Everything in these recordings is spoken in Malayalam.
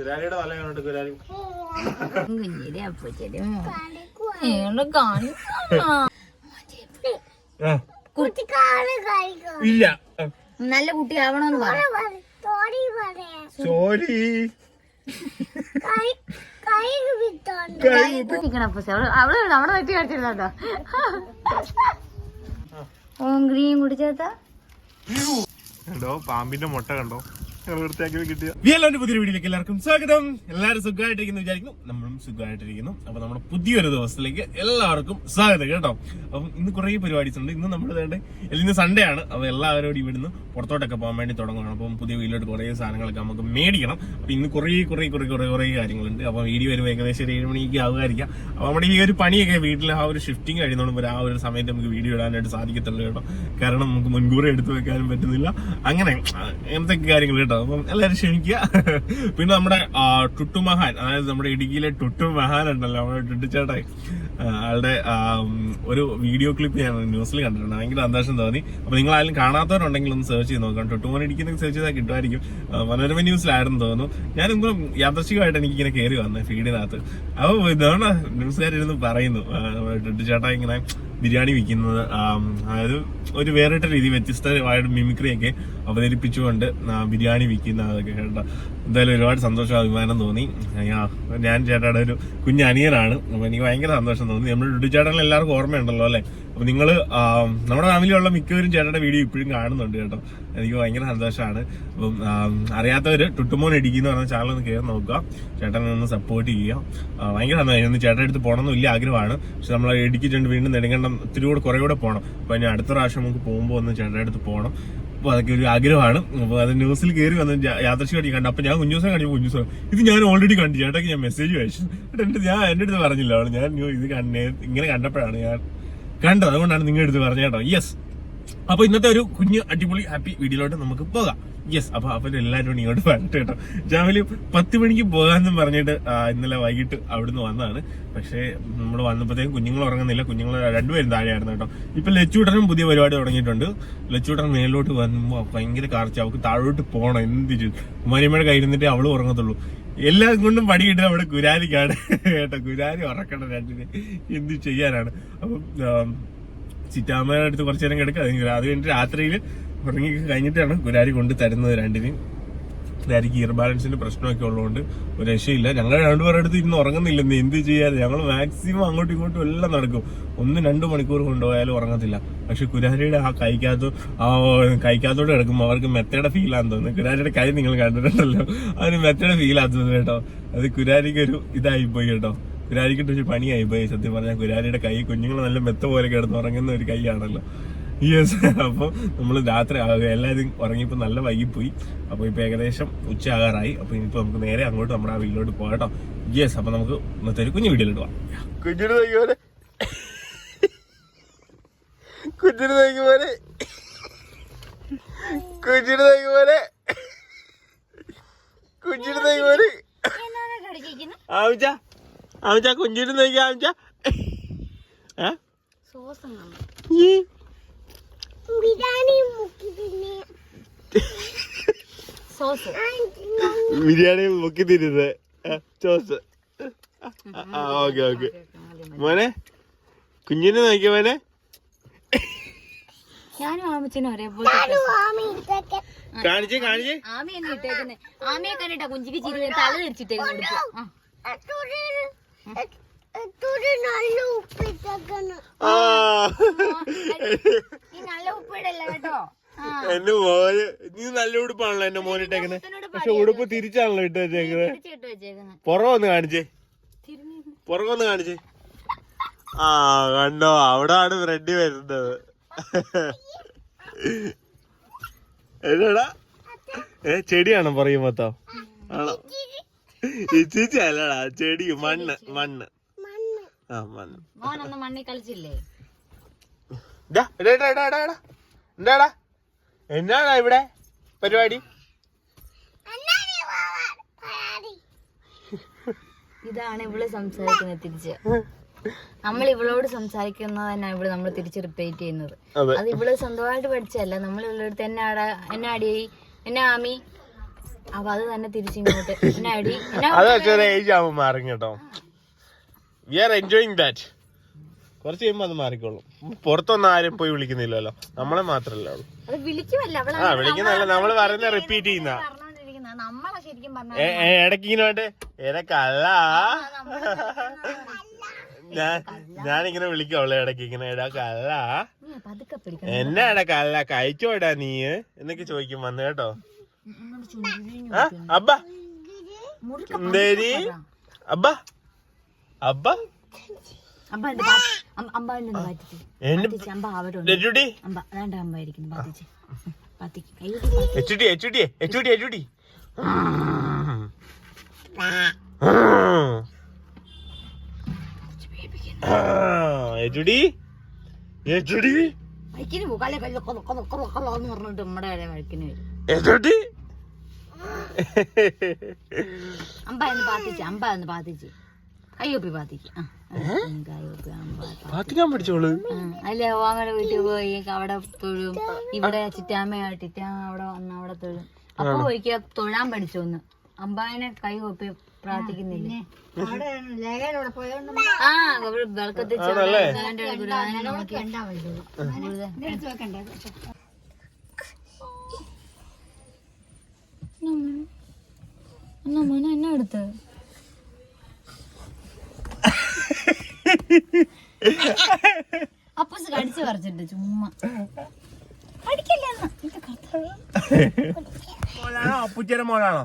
കുരാരിയുടെ തല കണ്ടിട്ട് ഏണ്ട കാണിക്കാ ആ, ഇല്ല. നല്ല കുട്ടിയാവണമെന്ന് പറ. സോറി അവൾ വെട്ടി നെറ്റി കാണിച്ചിരുന്നോ ഗ്രീൻ കുടിച്ചേത്താ കണ്ടോ? പാമ്പിന്റെ മുട്ട കണ്ടോ? ഞങ്ങൾ വൃത്തിയാക്കി കിട്ടിയ. വിയലോന്റെ പുതിയ വീഡിയോയിലേക്ക് എല്ലാവർക്കും സ്വാഗതം. എല്ലാവരും സുഖമായിട്ടിരിക്കുന്നു വിചാരിക്കുന്നു. നമ്മളും സുഖമായിട്ടിരിക്കുന്നു. അപ്പൊ നമ്മുടെ പുതിയൊരു ദിവസത്തിലേക്ക് എല്ലാവർക്കും സ്വാഗതം കേട്ടോ. അപ്പം ഇന്ന് കുറേ പരിപാടീസ് ഉണ്ട് ഇന്ന് നമ്മൾ വേണ്ട ഇന്ന് സൺഡേ ആണ്. അപ്പൊ എല്ലാവരോടും ഇവിടുന്ന് പുറത്തോട്ടൊക്കെ പോകാൻ വേണ്ടി തുടങ്ങുകയാണ്. അപ്പം പുതിയ വീട്ടിലോട്ട് കുറേ സാധനങ്ങളൊക്കെ നമുക്ക് മേടിക്കണം. അപ്പൊ ഇന്ന് കുറേ കുറേ കുറേ കുറേ കുറേ കാര്യങ്ങളുണ്ട്. അപ്പൊ വീഡിയോ വരുമ്പോൾ ഏകദേശം ഒരു ഏഴ് മണിക്ക് ആവുമായിരിക്കാം. അപ്പൊ നമ്മുടെ ഈ ഒരു പണിയൊക്കെ വീട്ടിൽ ആ ഒരു ഷിഫ്റ്റിംഗ് കഴിയുന്നതുകൊണ്ട് ആ ഒരു സമയത്ത് നമുക്ക് വീഡിയോ ഇടാനായിട്ട് സാധിക്കത്തുള്ളൂ കേട്ടോ. കാരണം നമുക്ക് മുൻകൂർ എടുത്തു വെക്കാനും പറ്റുന്നില്ല. അങ്ങനെ എന്തൊക്കെ കാര്യങ്ങൾ കേട്ടോ. അപ്പം എല്ലാവരും ക്ഷമിക്കുക. പിന്നെ നമ്മുടെ ടുട്ടു മഹാൻ അതായത് നമ്മുടെ ഇടുക്കിയിലെ ടുട്ടു മഹാൻ ഉണ്ടല്ലോ നമ്മുടെ ടുട്ടുചേട്ടായി. ആളുടെ ഒരു വീഡിയോ ക്ലിപ്പ് ഞാൻ ന്യൂസിൽ കണ്ടിട്ടുണ്ട്. ഭയങ്കര സന്തോഷം തോന്നി. അപ്പൊ നിങ്ങൾ ആരും കാണാത്തവരുണ്ടെങ്കിൽ ഒന്ന് സെർച്ച് ചെയ്ത് നോക്കാം. ടുട്ടുമോൻ ഇടിക്കുന്ന സെർച്ച് ചെയ്താൽ കിട്ടുമായിരിക്കും. മനോരമ ന്യൂസിലായിരുന്നു തോന്നുന്നു. ഞാൻ ഇന്നും യാദർശികമായിട്ട് എനിക്ക് ഇങ്ങനെ കയറി വന്നത് ഫീഡിനകത്ത് അപ്പോൾ ഇതാണ് ന്യൂസുകാരിരുന്ന് പറയുന്നു. ആ, നമ്മുടെ ടുട്ടു ചേട്ടാ ഇങ്ങനെ ബിരിയാണി വിൽക്കുന്നത്. അതായത് ഒരു വേറിട്ട രീതി വ്യത്യസ്തമായിട്ട് മിമിക്രിയൊക്കെ അവതരിപ്പിച്ചുകൊണ്ട് ബിരിയാണി വിൽക്കുന്ന അതൊക്കെ കേട്ട എന്തായാലും ഒരുപാട് സന്തോഷം അഭിമാനം തോന്നി ഞാൻ ചേട്ടായുടെ ഒരു കുഞ്ഞനിയനാണ്. അപ്പൊ എനിക്ക് ഭയങ്കര സന്തോഷം തോന്നി. നമ്മൾ ഡുഡു ചേട്ടനെ എല്ലാവർക്കും ഓർമ്മയുണ്ടല്ലോ അല്ലെ? നിങ്ങൾ നമ്മുടെ ഫാമിലിയുള്ള മിക്കവരും ചേട്ടന്റെ വീഡിയോ ഇപ്പോഴും കാണുന്നുണ്ട് കേട്ടോ. എനിക്ക് ഭയങ്കര സന്തോഷമാണ് അപ്പം അറിയാത്തവർ ടുട്ടുമോൻ ഇടിക്കുന്ന പറഞ്ഞ ചാനൽ ഒന്ന് കയറി നോക്കുക. ചേട്ടനെ ഒന്ന് സപ്പോർട്ട് ചെയ്യുക. ഭയങ്കര സന്തോഷം ഇന്ന് ചേട്ടന്റെ അടുത്ത് പോകണമെന്ന് വലിയ ആഗ്രഹമാണ്. പക്ഷെ നമ്മൾ ഇടിക്കിട്ടുണ്ട് വീണ്ടും നെടുങ്കണ്ടം ഒത്തിരി കൂടെ കുറേ കൂടെ പോകണം. അപ്പൊ ഇനി അടുത്ത പ്രാവശ്യം നമുക്ക് പോകുമ്പോൾ ഒന്ന് ചേട്ടന്റെ അടുത്ത് പോകണം. അപ്പോൾ അതൊക്കെ ഒരു ആഗ്രഹമാണ്. അപ്പോൾ അത് ന്യൂസിൽ കയറി വന്ന് യാദർശികമായിട്ട് കണ്ടു. അപ്പോൾ ഞാൻ കുഞ്ഞുസം കണ്ടു കുഞ്ഞുസം ഇത് ഞാൻ ഓൾറെഡി കണ്ടു. ചേട്ടാക്ക് ഞാൻ മെസ്സേജ് അയച്ചു. എന്നിട്ട് ഞാൻ എന്റെ അടുത്ത് പറഞ്ഞില്ല. അവൾ ഞാൻ ഇത് ഇങ്ങനെ കണ്ടപ്പോഴാണ് ഞാൻ കണ്ടത് അതുകൊണ്ടാണ് നിങ്ങൾ എടുത്ത് പറഞ്ഞത് കേട്ടോ. യെസ് അപ്പൊ ഇന്നത്തെ ഒരു കുഞ്ഞ് അടിപൊളി ഹാപ്പി വീഡിയോയിലോട്ട് നമുക്ക് പോകാം. യെസ് അപ്പൊ അപ്പൊ എല്ലാവരും ഇങ്ങോട്ട് പറഞ്ഞിട്ട് കേട്ടോ. രാവിലെ പത്ത് മണിക്ക് പോകാമെന്നും പറഞ്ഞിട്ട് ഇന്നലെ വൈകിട്ട് അവിടുന്ന് വന്നതാണ്. പക്ഷേ നമ്മൾ വന്നപ്പോഴത്തേക്കും കുഞ്ഞുങ്ങൾ ഉറങ്ങുന്നില്ല. കുഞ്ഞുങ്ങൾ രണ്ടുപേരും താഴെയായിരുന്നു കേട്ടോ. ഇപ്പൊ ലച്ചൂട്ടനും പുതിയ പരിപാടി തുടങ്ങിയിട്ടുണ്ട്. ലച്ചൂട്ടൻ മേലോട്ട് വന്നുമ്പോൾ ഭയങ്കര കാർച്ച അവൾക്ക് താഴോട്ട് പോകണം എന്ത് കയ്യിൽ നിന്നിട്ടേ അവൾ ഉറങ്ങത്തുള്ളൂ. എല്ലാം കൊണ്ടും പണിയിട്ട് നമ്മുടെ ഗുരാരിക്കാണ് കേട്ടോ ഗുരാരി ഉറക്കണം രണ്ടിന്. എന്ത് ചെയ്യാനാണ്? അപ്പം ചിറ്റാമ്മയുടെ അടുത്ത് കുറച്ചു നേരം കിടക്കുക അത് കഴിഞ്ഞിട്ട് രാത്രിയിൽ ഉറങ്ങി കഴിഞ്ഞിട്ടാണ് ഗുരാരി കൊണ്ട് തരുന്നത് രണ്ടിന്. കുരാരിക്ക് ഇയർ ബാലൻസിന്റെ പ്രശ്നമൊക്കെ ഉള്ളതുകൊണ്ട് ഒരു രക്ഷയില്ല. ഞങ്ങൾ രണ്ടുപേരുടെ അടുത്ത് ഇരുന്ന് ഉറങ്ങുന്നില്ലെന്ന് എന്ത് ചെയ്യാതെ ഞങ്ങൾ മാക്സിമം അങ്ങോട്ടും ഇങ്ങോട്ടും എല്ലാം നടക്കും. ഒന്ന് രണ്ട് മണിക്കൂർ കൊണ്ടുപോയാലും ഉറങ്ങത്തില്ല. പക്ഷെ കുരാരിയുടെ ആ കൈക്കകത്ത് ആ കൈക്കകത്തോട് കിടക്കുമ്പോൾ അവർക്ക് മെത്തയുടെ ഫീൽ ആണെന്ന് തോന്നുന്നു. കുരാരിയുടെ കൈ നിങ്ങൾ കണ്ടിട്ടുണ്ടല്ലോ. അതിന് മെത്തയുടെ ഫീൽ തോന്നുന്നു കേട്ടോ. അത് കുരാരിക്ക് ഒരു ഇതായി പോയി കേട്ടോ. കുരാരിക്കിട്ട് ഒരു പണിയായി പോയി. സത്യം പറഞ്ഞാൽ കുരാരിയുടെ കൈ കുഞ്ഞുങ്ങൾ നല്ല മെത്ത പോലെ കിടന്ന് ഉറങ്ങുന്ന ഒരു കൈയാണല്ലോ. യെസ് അപ്പോൾ നമ്മൾ രാത്രി എല്ലാവരും ഉറങ്ങിയപ്പോൾ നല്ല വൈകിപ്പോയി. അപ്പോൾ ഇപ്പോൾ ഏകദേശം ഉച്ച ആകാറായി അപ്പോൾ ഇനിയിപ്പോൾ നമുക്ക് നേരെ അങ്ങോട്ട് നമ്മുടെ ആ വീട്ടിലോട്ട് പോകട്ടോ കേട്ടോ. യെസ് അപ്പോൾ നമുക്ക് ഇന്നത്തെ ഒരു കുഞ്ഞു വീട്ടിലോട്ട് പോകാം കുഞ്ഞിന് തയ്ക്കുപോലെ കുഞ്ഞിന് തയ്ക്കുപോലെ കുഞ്ഞിന് തയ്ക്കുപോലെ കുഞ്ഞിന് തയ്ക്കുപോലെ ആവശ്യ ആവശ്യ കുഞ്ഞിന് തയ്ക്കുക ആവശ്യ ഏ സോസം ഈ ബിരിയാണി മുക്കി തിരുന്നത് ചോസ് ഓക്കെ ഓക്കെ. മോനെ കുഞ്ഞിനെ നോക്കിയ മോനെ? ഞാനും ആമച്ചനും ഒരേപോലത്തെ കാണിച്ചേ കാണിച്ചേ. ആമി എന്നെ ഇട്ടേക്കുന്നെ. ആമിയെ കണ്ടിട്ടാ കുഞ്ചിക്ക് ചിരി തല തിരിച്ചിട്ടേക്കുന്നു നല്ല. എന്റെ മോന് നീ നല്ല ഉടുപ്പാണല്ലോ എന്റെ മോനിട്ടേക്കുന്നത് പക്ഷെ ഉടുപ്പ് തിരിച്ചാണല്ലോ ഇട്ട് വെച്ചേക്കുന്നത്. പുറകൊന്ന് കാണിച്ചേ. പുറകൊന്ന് കാണിച്ചേ. ആ കണ്ടോ? അവിടാണ് റെഡി വരുന്നത്. എന്നടാ? ഏ ചെടിയാണോ പറയും മൊത്തം? ആണോ? ഇച്ചിച്ചി അല്ലടാ ചെടി മണ്ണ് മണ്ണ്. ആ മണ്ണ്. മോനൊന്ന് മണ്ണി കളിച്ചില്ലേ. എന്താടാ? എന്നാടാ ഇവിടെ പരിപാടി? ഇതാണ് ഇവൾ സംസാരിക്കുന്നത് തിരിച്ച്. നമ്മൾ ഇവളോട് സംസാരിക്കുന്നത് തന്നെ ഇവിടെ നമ്മൾ തിരിച്ച് റിപ്പീറ്റ് ചെയ്യുന്നത്. അതെ. ഇവൾ സ്വന്തമായിട്ട് പഠിച്ചല്ല നമ്മൾ ഇവളടുത്ത് എന്നെ ആടാ എന്നെ അടി എന്നെ ആമി. അപ്പൊ അത് തന്നെ തിരിച്ചിങ്ങോട്ട്. എന്നെ അടി അതൊക്കെ ഒരു ഏജ് ആവുമ്പോൾ മാറും കേട്ടോ. വി ആർ എൻജോയിങ് ദാറ്റ് കുറച്ച് കഴിയുമ്പോ അത് മാറിക്കോളും. പുറത്തൊന്നും ആരും പോയി വിളിക്കുന്നില്ലല്ലോ. നമ്മളെ മാത്രല്ലേ ഉള്ളൂ. ആ വിളിക്കുന്നല്ല നമ്മൾ പറയുന്ന റിപ്പീറ്റ് ചെയ്യുന്ന. പറഞ്ഞോണ്ടിരിക്കുന്ന. നമ്മളെ ശരിക്കും പറഞ്ഞ ഇടയ്ക്ക് ഇങ്ങനെ വേണ്ടേ? എടക്കല്ല ഞാൻ ഞാനിങ്ങനെ വിളിക്കും അവളെ ഇടയ്ക്ക് ഇങ്ങനെ. ഇടക്കല്ല എന്നെ ഇടക്കല്ല കഴിച്ചോടാ നീ? എന്നൊക്കെ ചോദിക്കും വന്ന് കേട്ടോ. അബ്ബ. എന്തേരി? അബ്ബ. അബ്ബ. അമ്പ എന്റെ പാ- അമ്പ- അമ്പ എന്നെ ഒന്ന് പാത്തിച്ച് എന്നെ പാത്തിച്ച് അമ്പ ലഡുടി അമ്പ അതാണ്ട് അമ്പ ഇരിക്കുന്നു പാത്തിച്ച് പാത്തിക്ക് കൈ വഴിക്കിന് പോകാല്ലേ കല്ല് കൊല കൊല കൊല കൊല എന്ന് പറഞ്ഞിട്ട് നമ്മുടെ വരെ വഴിക്കിന് വരും. അമ്പ എന്ന് പാത്തിച്ച് അമ്പ എന്ന് പാത്തിച്ച് കയ്യൊപ്പി പാത്തിക്ക് പാത്തിക്കാൻ പഠിച്ചോളൂ അല്ലേ ഓങ്ങടെ വീട്ടിൽ പോയി അവിടെ തൊഴും ഇവിടെ ചിറ്റാമ്മയായിട്ട് അവിടെ വന്ന് അവിടെ തൊഴും അപ്പൊ ഒരിക്കൽ തൊഴാൻ പഠിച്ചോന്ന് അമ്പായനെ കൈ കൊപ്പി പ്രാർത്ഥിക്കുന്നില്ലേ ആ എന്നാ മോനെ എന്നാ എടുത്ത് അപ്പൂസ് കടിച്ചു പറിച്ചിട്ട് ചുമ്മാ. മോളാണോ? അപ്പുച്ചേരെ മോളാണോ?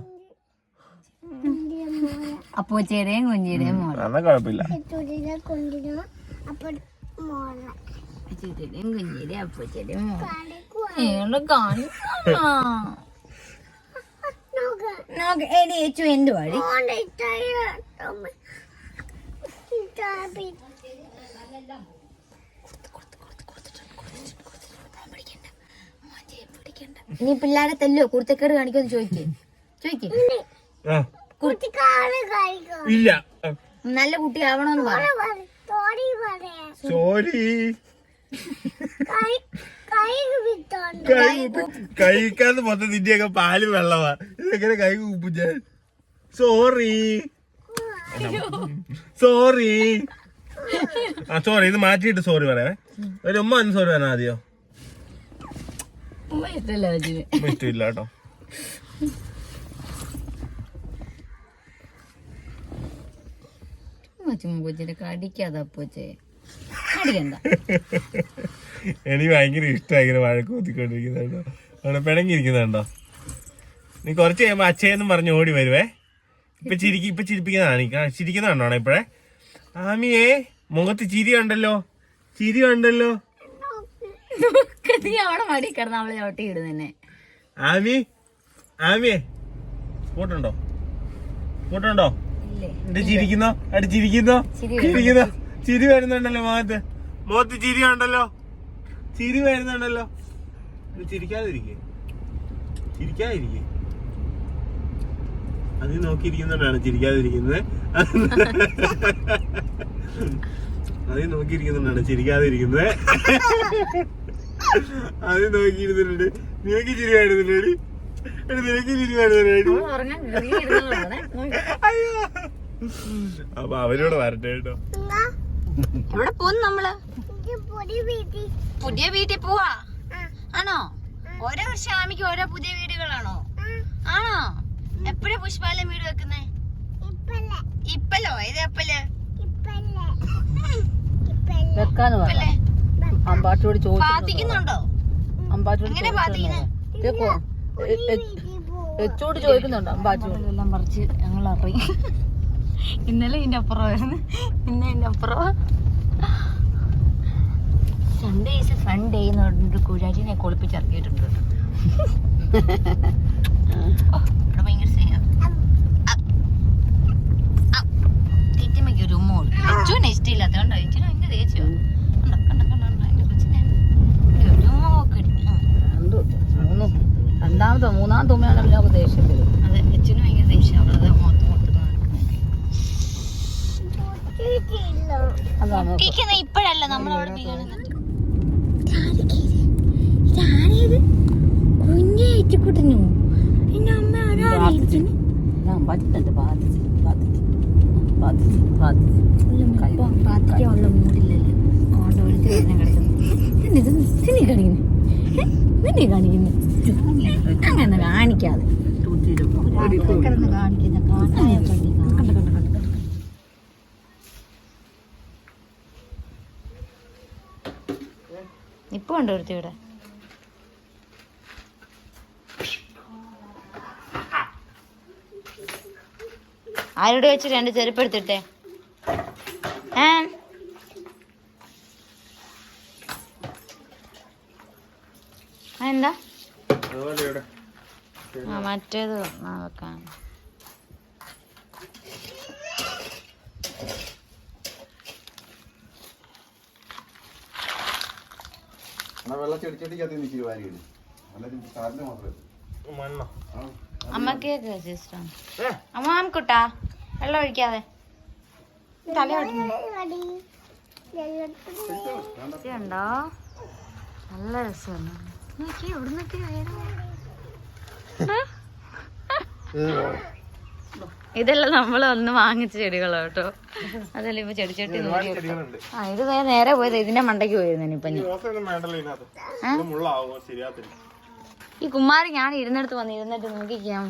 അപ്പൂച്ചയുടെയും കുഞ്ഞിയുടെയും മോളെ. എന്നാ കുഴപ്പമില്ല അച്ചൂട്ടിയുടെയും കുഞ്ഞിയുടെയും അപ്പൂച്ചയുടെയും മോളെ. ഏൾ കാണിക്കാ എടി ഏച്ചു എന്ത് വഴി നീ പിള്ളേരെ തല്ലോ കുർത്തക്കേട് കാണിക്കുമെന്ന് ചോദിക്കേ. ചോദിക്കേ. ആ. ഇല്ല. നല്ല കുട്ടി ആവണോന്ന് സോറി കൈ കൂപ്പി കൈ മൊത്തം നിന്റെയൊക്കെ പാൽ വെള്ളമാ. ഇതെങ്ങനെ കൈ കൂപ്പും ഞാൻ സോറി സോറി ആ സോറി ഇത് മാറ്റിയിട്ട് സോറി പറയാവേ. ഒരു ഉമ്മ ഒന്ന് സോറി പറഞ്ഞാ ആദ്യോ ഇഷ്ടമില്ല കേട്ടോ. എനിക്ക് ഭയങ്കര ഇഷ്ടമായി വഴക്ക് കൂത്തിക്കൊണ്ടിരിക്കുന്നുണ്ടോ അവിടെ പിണങ്ങിയിരിക്കുന്നുണ്ടോ? നീ കുറച്ച് കഴിയുമ്പോ അച്ഛയെന്നും പറഞ്ഞ് ഓടി വരുവേ. ഇപ്പൊ ചിരിക്കി ഇപ്പൊ ചിരിപ്പിക്കുന്നതാണ്. ചിരിക്കുന്നതാണോ ഇപ്പഴേ? ആമിയേ മുഖത്ത് ചിരി കണ്ടല്ലോ. ചിരി ഉണ്ടല്ലോ നീ അവിടെ മടി കിടന്ന് അവളെ ചവിട്ടി ഇടുന്നെ ആമി ആമിയേ കൂട്ടുണ്ടോ കൂട്ടുണ്ടോ ചിരിക്കുന്നോ? അടി ചിരിക്കുന്നോ? ചിരി ചിരിക്കുന്നോ? ചിരി വരുന്നുണ്ടല്ലോ മുഖത്ത്. മുഖത്ത് ചിരി ഉണ്ടല്ലോ ചിരി വരുന്നുണ്ടല്ലോ. ചിരിക്കാതിരിക്കേ. ചിരിക്കാതിരിക്കേ. അത് നോക്കിയിരിക്കുന്നവരാണ് ചിരിക്കാതിരിക്കുന്നത്. അത് നോക്കിയിരിക്കുന്നവരാണ് ചിരിക്കാതിരിക്കുന്നത്. അത് നോക്കിയിരുന്നിട്ടുണ്ട്. നിനക്ക് ചിരിയായിരുന്നില്ലേടി നിനക്ക് ചിരിയായിരുന്നില്ലേടി. അയ്യോ. അപ്പൊ അവരോട് വരട്ടെ കേട്ടോ. എവിടെ പോന്നു നമ്മൾ? പുതിയ വീട്ടിൽ. പോവാ? ആണോ? ഓരോ വർഷം ആമിക്ക് ഓരോ പുതിയ വീടുകളാണോ? ആണോ? എപ്പോഴാ പുഷ്പാലം വീട് വെക്കുന്നേ? ഇപ്പല്ലോ ഏത് എപ്പല്ലേ വെക്കാന്ന് പറ. ഇപ്പല്ലേ ചോദിക്കുന്നുണ്ടോ എച്ചോട് ചോദിക്കുന്നുണ്ടോ അമ്പാച്ചോട് എല്ലാം പറിച്ച് ഞങ്ങൾ അറിയും ഇന്നലെ ഇതിന്റെ അപ്പുറമായിരുന്നു. ഇന്ന് ഇതിന്റെ അപ്പുറം സൺഡേ ഈസ് ഫൺ ഡേ എന്ന് പറഞ്ഞിട്ട് കുഴാജിനെ കുളിപ്പിച്ചിറക്കിയിട്ടുണ്ട് കേട്ടോ. ഓ, ഇവിടെ ഭയങ്കര സ്നേഹം. അ, അ, കിറ്റിമ്മയ്ക്ക് ഒരു ഉമ്മ കൊടുക്കും അച്ചുവിനെ ഇഷ്ടമില്ലാത്ത കണ്ടോ ഇച്ചിരി ഭയങ്കര ദേഷ്യം. കണ്ടോ? കണ്ടോ? കണ്ടോ? കണ്ടോ? എന്റെ കൊച്ചിനെ മൂന്നും രണ്ടാമത്തെ മൂന്നാമത്തെ ഉമ്മയാണ് പിന്നെ അവർക്ക് ദേഷ്യം വരും. അതെ അച്ഛനും ഭയങ്കര ദേഷ്യം. അവളത് മൊത്തം പൊട്ടിക്കുന്ന ഇപ്പഴല്ല നമ്മളവിടെ ബിരിയാണി കുഞ്ഞേറ്റുകുട്ടനു പിന്നെ അമ്മ ആരാ പറ്റുന്നുണ്ട് പ്രാർത്ഥിക്കാനുള്ള മൂടില്ലല്ലോ നിന്നെ നിന്നെ അങ്ങനെ കാണിക്കാതെ കിടന്ന് കാണിക്കുന്ന ഒരുത്തി ഇവിടെ? ആരോട് വെച്ച് രണ്ട് ചെരുപ്പ് എടുത്തിട്ടെ? ഏ? ആ, എന്താ ആ മറ്റേത് ആ, വെക്കാം. എന്നാ വെള്ള ചെടിച്ചട്ടിക്കകത്ത് നിൽക്കി അമ്മയ്ക്ക് സിസ്റ്റർ ഏ അമ്മ കുട്ടാ വെള്ളം ഒഴിക്കാതെ. തല ഉണ്ടോ നല്ല രസമാണ് നോക്കി എവിടുന്നൊക്കെ ഇതെല്ലാം നമ്മൾ ഒന്ന് വാങ്ങിച്ച ചെടികളോ കേട്ടോ. അതല്ല ഇപ്പൊ ചെടി ചെട്ടി ആ ഇത് വേറെ നേരെ പോയത് ഇതിന്റെ മണ്ടയ്ക്ക് പോയിരുന്നു ഇപ്പൊ ഈ കുമാരി ഞാൻ ഇരുന്നെടുത്ത് വന്ന് ഇരുന്നിട്ട് നോക്കിക്കാം.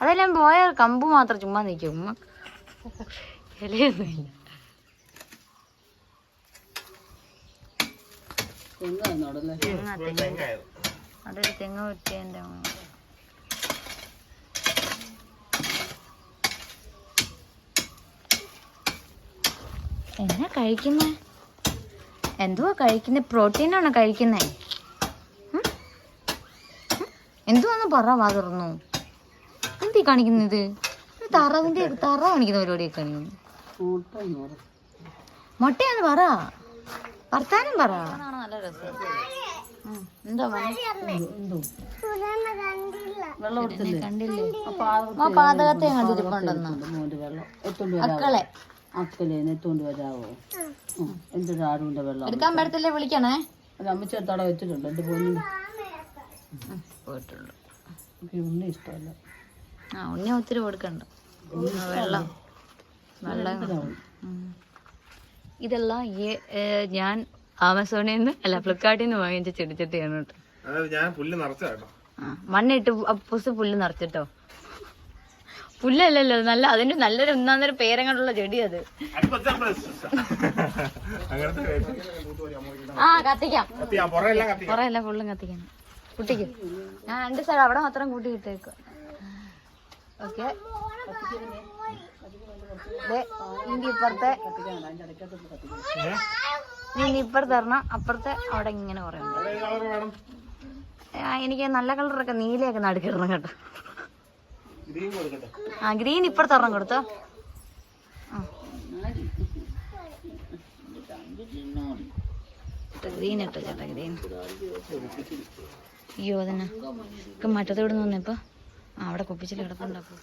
അതെല്ലാം പോയ കമ്പ് മാത്രം ചുമ്മാ നിൽക്കും ഉമ്മ ഇലയൊന്നുമില്ല. അതൊരു തെങ്ങ് കുറ്റിയന്റെ എന്നാ കഴിക്കുന്നേ? എന്തുവാ കഴിക്കുന്നത് പ്രോട്ടീനാണോ കഴിക്കുന്നേ? എന്തുവാന്ന് പറ വാ തുറന്നു. എന്തീ കാണിക്കുന്നത്? താറാവിന്റെ താറാവ് കാണിക്കുന്ന പരിപാടിയൊക്കെ കാണിക്കുന്നു മുട്ട മുട്ടയാന്ന് പറ. വർത്താനം പറ. നല്ല രസം. എന്താ കണ്ടില്ലേ? പാതകത്തെ കണ്ടിരിപ്പുണ്ടെന്ന്. മക്കളെ. അക്കലെ വരാവോ വെള്ളം? എടുക്കാൻ പറ്റത്തില്ലേ വിളിക്കണേ? അത് അമ്മച്ചേർത്തവിടെ വെച്ചിട്ടുണ്ട്. എന്റെ പൊന്നിന് പോയിട്ടുള്ളു എനിക്ക് ഉണ്ണി ഇഷ്ടമല്ല. ആ ഉണ്ണി ഒത്തിരി കൊടുക്കണ്ട. വെള്ളം. വെള്ളം. ഇതെല്ലാം ഈ- ഞാൻ ആമസോണിൽ നിന്ന് അല്ല ഫ്ലിപ്കാർട്ടിൽ നിന്ന് വാങ്ങിച്ച ചെടിച്ചട്ടിയാണ് കേട്ടോ. ഞാൻ പുല്ല് നിറച്ച കേട്ടോ. മണ്ണിട്ട് പുസ് പുല്ല് നിറച്ചിട്ടോ? പുല്ലല്ലല്ലോ നല്ല അതിന്റെ നല്ലൊരു ഒന്നാന്നൊരു പേരങ്ങോട്ടുള്ള ചെടി അത്. ആ കത്തിക്കാം. എല്ലാം ഫുള്ളും കത്തിക്കണം. കുട്ടിക്ക്. ഞാൻ രണ്ട് സൈഡ് അവിടെ മാത്രം കൂട്ടി ഇട്ടേക്കും ഓക്കെ ഇപ്പുറത്തെ തരണം അപ്പുറത്തെ അവിടെ ഇങ്ങനെ കുറെ എനിക്ക് നല്ല കളറൊക്കെ നീലയൊക്കെ നടുക്കിടണം കേട്ടോ. ആ ഗ്രീൻ ഇപ്പുറത്ത് ഒരെണ്ണം കൊടുത്തോ. ഗ്രീൻ ഇട്ടോ ചേട്ടാ ഗ്രീൻ. അയ്യോ അതന്നെ ഒക്കെ മറ്റത്ത് ഇവിടെ നിന്ന് ഇപ്പൊ ആ അവിടെ കുപ്പിച്ചിൽ കിടക്കണ്ടപ്പോ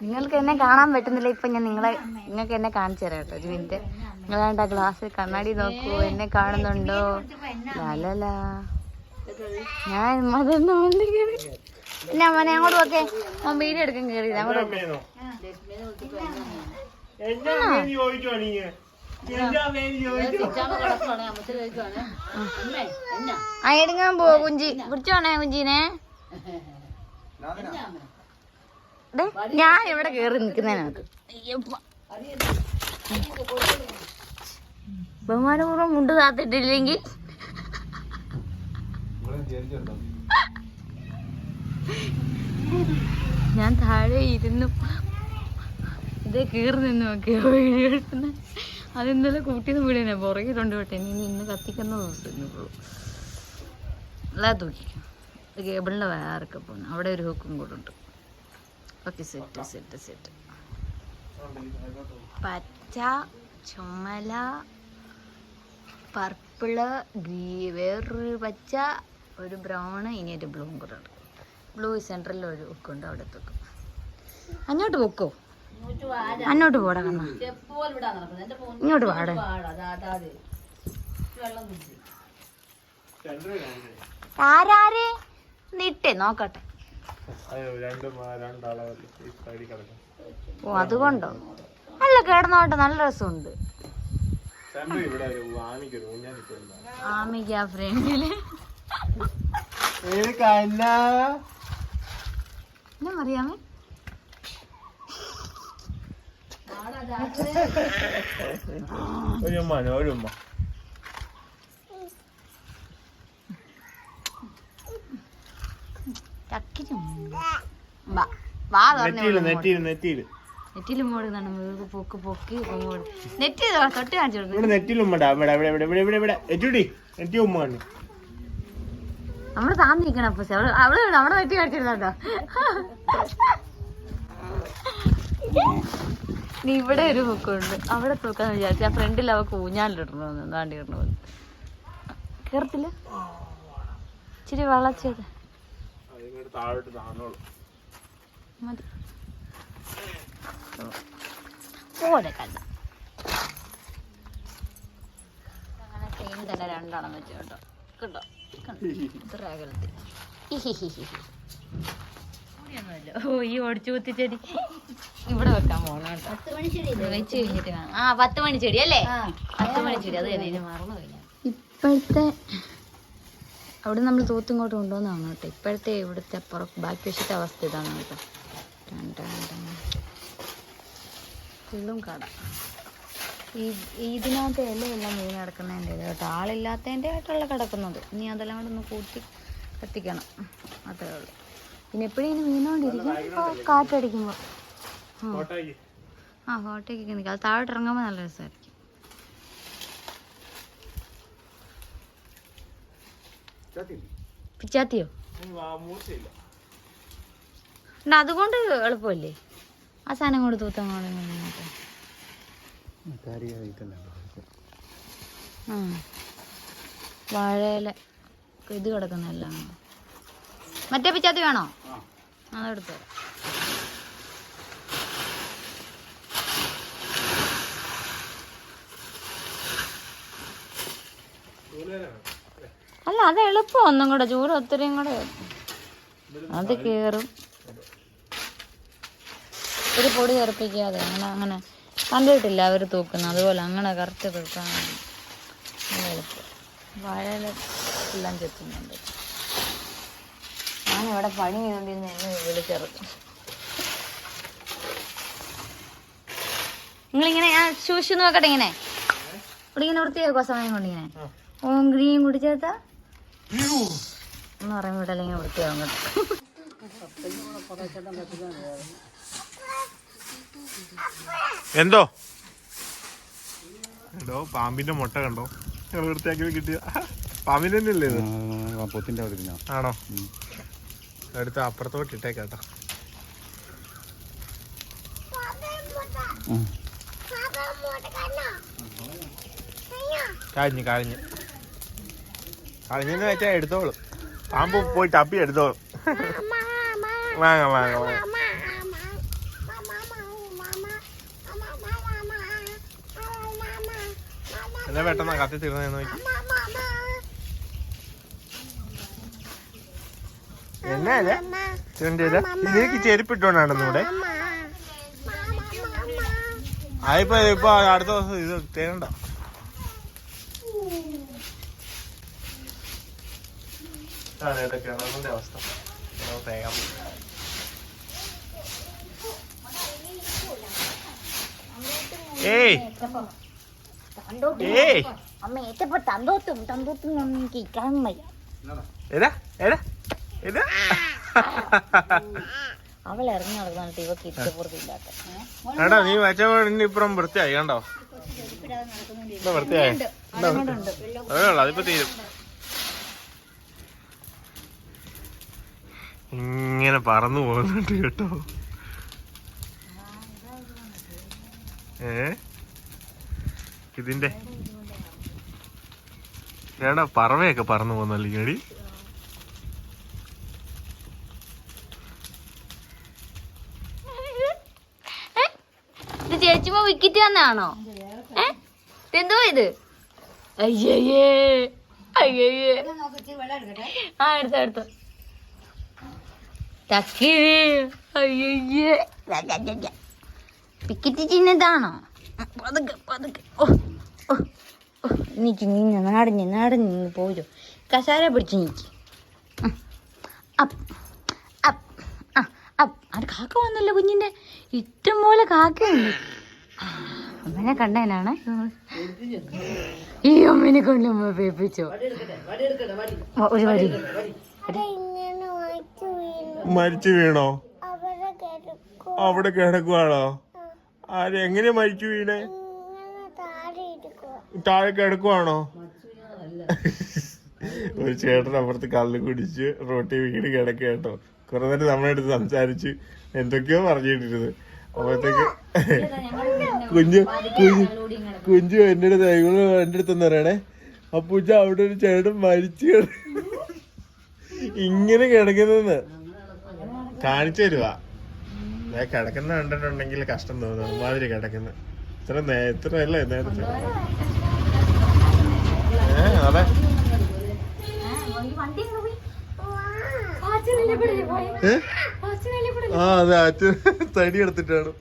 നിങ്ങൾക്ക് എന്നെ കാണാൻ പറ്റുന്നില്ല. ഇപ്പൊ ഞാൻ നിങ്ങളെ നിങ്ങൾക്ക് എന്നെ കാണിച്ചു തരാം കേട്ടോ ഒരു മിനിറ്റ്. നിങ്ങളാണ്ട് ആ ഗ്ലാസ് കണ്ണാടി നോക്കൂ എന്നെ കാണുന്നുണ്ടോ? ലാലല ഞാൻ മതൊന്നും പിന്നെ അമ്മനെ അങ്ങോട്ട് നോക്കേ. മോൻ വീഡിയോ എടുക്കാൻ കയറി അങ്ങോട്ട് നോക്ക്. അമ്മേനോ എന്റെ അമ്മേന്ന് ചോദിക്കുവാ നീ എന്റെ അമ്മേന്ന് ചോദിക്കുവാ കിടക്കുവാണ് അമ്മച്ച കഴിക്കുവാണ് അമ്മേ എന്നാ? ആ എടുക്കാൻ പോ കുഞ്ചി. പിടിച്ചോണേ കുഞ്ചിനെ. ദേ, ഞാൻ ഇവിടെ കേറി നിക്കുന്നതിനകത്ത്. ബഹുമാനപൂർവം മുണ്ട് താത്തിട്ടില്ലെങ്കിൽ ഞാൻ താഴെ ഇരുന്നു. ഇതേ കീറി നിന്ന് നോക്കിയോ? അത് ഇന്നലെ കൂട്ടിന്ന് വീടിനെ പുറകിലുണ്ട് കേട്ടെ ഇനി ഇന്ന് കത്തിക്കുന്ന ദിവസം അല്ലാതെ തൂക്കിക്കും. ഇത് കേബിളിന്റെ വേറൊക്കെ പോകുന്നു അവിടെ ഒരു ഹുക്കും കൂടെ ഉണ്ട്. ഓക്കെ സെറ്റ് സെറ്റ് സെറ്റ് പച്ച ചുമല പർപ്പിൾ ഗ്രീ വേറൊരു പച്ച ഒരു ബ്രൗണ് ഇനി ഒരു ബ്ലൂം കൂടെ ഉണ്ട്. ബ്ലൂ സെന്ററിൽ ഒരു ബുക്കുണ്ട് അവിടെ തൂക്കും അങ്ങോട്ട് പൊക്കോ? അങ്ങോട്ട് പോടാ കണ്ണ. ഇങ്ങോട്ട് പാടെ ആരാരെ? നിട്ടേ നോക്കട്ടെ. ഓ അതുകൊണ്ടോ? അല്ല കിടന്നോട്ടെ നല്ല രസമുണ്ട്. ചന്ദ്ര ഇവിടെ ഒരു ആമിക്കൊരു ഊഞ്ഞാൻ ഇട്ടിട്ടുണ്ട് ആമിക്ക് ആ ഫ്രണ്ടിൽ എന്നാ അറിയാമേ. ഒരു ഉമ്മ ഒരു ഉമ്മ. നെറ്റിലും മോടുന്നാണ് വീട് പൊക്ക് പൊക്കി നെറ്റ് തൊട്ട് കാണിച്ചു കൊടുക്കും. നെറ്റിയിൽ ഉമ്മടാ ഇവിടെ ഇവിടെ ഇവിടെ ഇവിടെ ഇവിടെ. എറ്റുടി നെറ്റി ഉമ്മ നമ്മൾ താന്നിരിക്കണം അപ്പൊ അവൾ അവൾ നമ്മളെ വെട്ടി കാണിച്ചിരുന്നോ നീ ഇവിടെ ഒരു ബുക്കുണ്ട് അവിടെ തൂക്കാന്ന് വിചാരിച്ചു ആ ഫ്രണ്ടിൽ അവ ഊഞ്ഞാലിടണമെന്ന് താണ്ടി ഇടണമെന്ന് കേറത്തില്ല? ഇച്ചിരി വളച്ചത് മതി. ഓടെ കണ്ട. അങ്ങനെ സെയിം തന്നെ രണ്ടെണ്ണം വെച്ച് കേട്ടോ? ഇത്ര അകലത്തിൽ ഓ ഈ ഓടിച്ചു കുത്തിച്ചെടി ഇവിടെ വെക്കാൻ പോകണം വെച്ച് കഴിഞ്ഞിട്ട് കാണാം ആ പത്ത് മണി ചെടി അല്ലേ പത്ത് മണി ചെടി അത് തന്നെ മറന്നു ഇപ്പോഴത്തെ അവിടെ നമ്മൾ തൂത്തിങ്ങോട്ട് കൊണ്ടുവന്നതാണ് കേട്ടോ ഇപ്പോഴത്തെ ഇവിടുത്തെ പുറ ബാക്കി വശത്തെ അവസ്ഥ ഇതാണ് കേട്ടോ. ഫുള്ളും കട. ഈ ഇതിനകത്ത് ഇലയെല്ലാം വീണ് കിടക്കുന്നതിന്റെ ഇത് കേട്ടോ. ആളില്ലാത്തതിന്റെ ആയിട്ടുള്ള കിടക്കുന്നത്. ഇനി അതെല്ലാം കൂടെ ഒന്ന് കൂട്ടി കത്തിക്കണം. അത്രേ ഉള്ളൂ. പിന്നെ എപ്പോഴും ഇങ്ങനെ വീണുകൊണ്ടിരിക്കും ഇപ്പോൾ കാറ്റടിക്കുമ്പോൾ ആ ഫോട്ടോയ്ക്കൊക്കെ നിൽക്കുക അത് താഴോട്ട് ഇറങ്ങുമ്പോൾ നല്ല രസമായിരിക്കും പിച്ചാത്തിയോ അതുകൊണ്ട് എളുപ്പമല്ലേ? ആ സാധനം കൊണ്ട് തൂത്തങ്ങോട്ട് ആ വാഴയില ഇത് കിടക്കുന്നല്ല മറ്റേ പിച്ചാത്തി വേണോ? അതെടുത്തു. അല്ല അത് എളുപ്പം ഒന്നും കൂടെ ചൂട് ഒത്തിരിയും കൂടെ. അത് കേറും. ഒരു പൊടി തെറപ്പിക്കാതെ അങ്ങനെ അങ്ങനെ. കണ്ടിട്ടില്ല അവർ തൂക്കുന്നത് അതുപോലെ അങ്ങനെ കറക്റ്റ് തൂക്കാൻ എളുപ്പം വാഴയില എല്ലാം ചെത്തുന്നുണ്ട്. ഞാനിവിടെ പണി ചെയ്തുകൊണ്ടിരുന്ന എന്നെ വിളിച്ചിറക്കും നിങ്ങളിങ്ങനെ ഞാൻ ശൂശു നോക്കട്ടെ ഇങ്ങനെ. ഇവിടെ ഇങ്ങനെ വൃത്തിയാക്കുക സമയം കൊണ്ടിങ്ങനെ ഓം ഗ്രീൻ കുടിച്ചേത്ത. എന്ന് പറയുമ്പോൾ ഇങ്ങനെ വൃത്തിയാവും കേട്ടോ. എന്തോ? എന്തോ പാമ്പിന്റെ മുട്ട കണ്ടോ? വൃത്തിയാക്കി കിട്ടിയ. പാമ്പിന്റെ തന്നെയല്ലേ ഇത്? പൊത്തിന്റെ അവിടെ ഇരുന്നോ ആണോ? അടുത്ത അപ്പുറത്തോട്ട് ഇട്ടേക്കാട്ടോ. എടുത്തോളൂ. പാമ്പ് പോയി അപ്പി എടുത്തോളൂ. വാങ്ങാം വാങ്ങാം വാങ്ങ എന്നാ പെട്ടെന്ന് കത്തി തീർന്നു നോക്കി. എന്നാ ചെണ്ടിയത് ഇതിലേക്ക് ചെരുപ്പിട്ടോണ്ടാണെന്ന് ഇവിടെ? ആയിപ്പോ ഇപ്പൊ അടുത്ത ദിവസം ഇത് തേണ്ട ഏയ്! ഏയ് അമ്മ ഏറ്റപ്പോ തന്തോത്തും തന്തോത്തും എനിക്ക് ഇക്കാൻ വയ്യ ഏതാ ഏതാ ഏതാ അവൾ ഇറങ്ങി നടക്കുന്നിട്ട് ഇവക്ക് ഇഷ്ടപ്പുറത്തില്ലാത്ത എടാ നീ വെച്ചപ്പോഴെ ഇപ്പുറം വൃത്തിയായി കണ്ടോ വൃത്തിയായി അതേ ഉള്ളു അതിപ്പോ തീരും ഇങ്ങനെ പറന്നു പോകുന്നുണ്ട് കേട്ടോ. ഏ? ഇതിന്റെ എടാ പറവയൊക്കെ പറന്നു പോകുന്നല്ലോ ഇങ്ങടി ഇത് ചേച്ചുമ്പോ വിക്കറ്റ് വന്നാണോ ഏ? എന്തോ ഇത്? അയ്യേ അയ്യേ ആ എടുത്തോ എടുത്തോ. തക്കി അയ്യേ വിക്കറ്റ് ചിഹ്നതാണോ പതുക്കെ പതുക്കെ. ഓ ഓ ഓ. നീക്ക് നീങ്ങ നാടഞ്ഞ് നാടഞ്ഞ് നിന്ന് പോരോ. കസാര പിടിച്ച് നീക്ക്. അപ്പ് അപ്പ് ആ അപ്പ് അത് കാക്ക വന്നല്ലോ കുഞ്ഞിന്റെ. ഇഷ്ടം പോലെ കാക്കയുണ്ട് അമ്മനെ കണ്ടതിനാണ് ഈ അമ്മനെ കൊണ്ട് അമ്മ പേപ്പിച്ചോ. ഒരു വരി മരിച്ചു വീണോ? അവിടെ കിടക്കുവാണോ? ആര്? എങ്ങനെ മരിച്ചു വീണേ? താഴെ കിടക്കുവാണോ? ഒരു ചേട്ടൻ അപ്പുറത്ത് കള്ളു കുടിച്ച് റോട്ടി വീട് കിടക്ക കേട്ടോ. കുറെ നേരം നമ്മളെടുത്ത് സംസാരിച്ച് എന്തൊക്കെയോ പറഞ്ഞിട്ടിരുന്നത് അപ്പോഴത്തേക്ക് കുഞ്ഞു കുഞ്ഞു കുഞ്ഞു എന്റെ അടുത്ത് ഇവൾ എന്റെ അടുത്ത് പറയണേ അപ്പൂച്ച അവിടെ ഒരു ചേട്ടൻ മരിച്ചു കിട- ഇങ്ങനെ കിടക്കുന്നെന്ന്. കാണിച്ചു തരുവാ. ദേ കിടക്കുന്ന കണ്ടിട്ടുണ്ടെങ്കിൽ കഷ്ടം തോന്നുന്നു. മാതിരി കിടക്കുന്നു. ഇത്ര ഇത്ര അല്ലേ നേരത്തെ? അതെ? ആ അതെ. അച്ഛൻ തടി എടുത്തിട്ടാണ്.